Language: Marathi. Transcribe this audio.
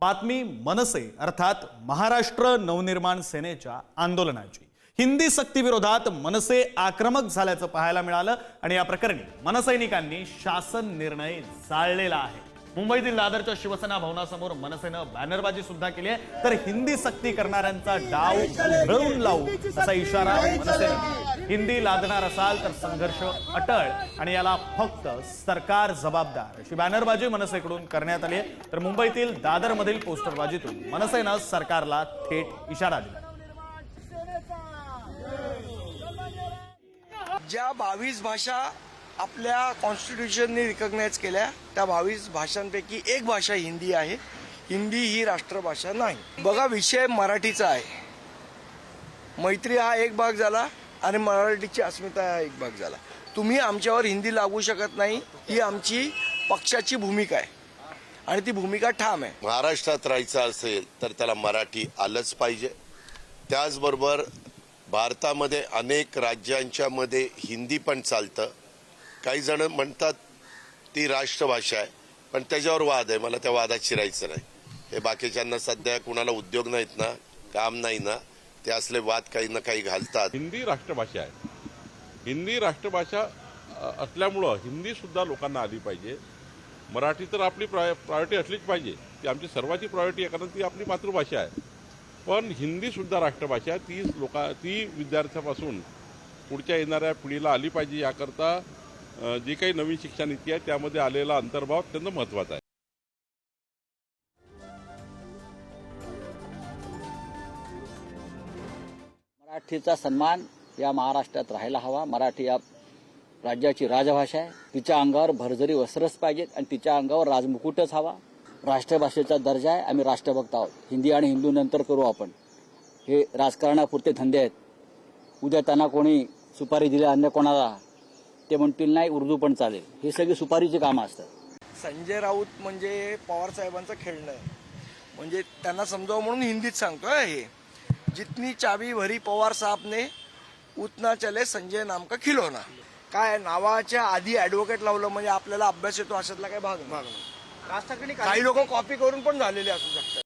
बातमी मनसे अर्थात महाराष्ट्र नवनिर्माण सेनेच्या आंदोलनाची. हिंदी सक्तीविरोधात मनसे आक्रमक झाल्याचं पाहायला मिळालं आणि या प्रकरणी मनसैनिकांनी शासन निर्णय जाळलेला आहे. मुंबईतील दादरच्या शिवसेना भवनासमोर मनसेनं बॅनरबाजी सुद्धा केली आहे. तर हिंदी सक्ती करणाऱ्यांचा डाव उधळून लावू असा इशारा मनसेनं हिंदी लादणार असाल तर संघर्ष अटळ आणि याला फक्त सरकार जबाबदार. अशी बॅनरबाजी मनसेकडून करण्यात आली आहे. तर मुंबईतील दादरमधील पोस्टरबाजीतून मनसेनं सरकारला थेट इशारा दिला. ज्या बावीस भाषा आपल्या कॉन्स्टिट्यूशनने रिकग्नाईज केल्या त्या बावीस भाषांपैकी एक भाषा हिंदी आहे. हिंदी ही राष्ट्रभाषा नाही. बघा विषय मराठीचा आहे. मैत्री हा एक भाग झाला. आणि मराठीची अस्मिता हा एक भाग झाला. तुम्ही आमच्यावर हिंदी लागू शकत नाही ही आमची पक्षाची भूमिका आहे. आणि ती भूमिका ठाम आहे. महाराष्ट्रात राहायचं असेल तर त्याला मराठी आलंच पाहिजे. त्याचबरोबर भारतामध्ये अनेक राज्यांच्या मध्ये हिंदी पण चालतं. काही जण म्हणतात ती राष्ट्रभाषा आहे पण त्याच्यावर वाद आहे. मला त्या वादात शिरायचं नाही. हे बाकीच्यांना सध्या कुणाला उद्योग नाहीत ना काम नाही ना. ते असले वाद काही ना काही घालतात. हिंदी राष्ट्रभाषा आहे. हिंदी राष्ट्रभाषा असल्यामुळं हिंदी सुद्धा लोकांना आली पाहिजे. मराठी तर आपली प्राय प्रायोरिटी असलीच पाहिजे. ती आमची सर्वांची प्रायोरिटी आहे कारण ती आपली मातृभाषा आहे. पण हिंदी सुद्धा राष्ट्रभाषा आहे. ती लोका ती विद्यार्थ्यापासून पुढच्या येणाऱ्या पिढीला आली पाहिजे याकरता जी काही नवीन शिक्षण नीती आहे त्यामध्ये आलेला अंतर्भाव अत्यंत महत्त्वाचा आहे. मराठीचा सन्मान या महाराष्ट्रात राहायला हवा. मराठी या राज्याची राजभाषा आहे. तिच्या अंगावर भरजरी वस्त्रच पाहिजेत आणि तिच्या अंगावर राजमुकुटच हवा. राष्ट्रभाषेचा दर्जा आहे. आम्ही राष्ट्रभक्त आहोत. हिंदी आणि हिंदू नंतर करू आपण. हे राजकारणापुरते धंदे आहेत. उद्या त्यांना कोणी सुपारी दिली अन्य कोणाला? ते म्हणतील नाही उर्दू पण चालेल. हे सगळी सुपारीची कामं असतात. संजय राऊत म्हणजे पवार साहेबांचं खेळणं आहे. म्हणजे त्यांना समजावं म्हणून हिंदीत सांगतोय हे. जितनी चाबी भरी पवार साहब ने उतना चले संजय नाम का खिलोना. काय नावाच्या आधी ऍडव्होकेट लावलं म्हणजे आपल्याला अभ्यास येतो अशातला काही भाग नाही. काही लोक कॉपी करून पण झालेले असू शकतात.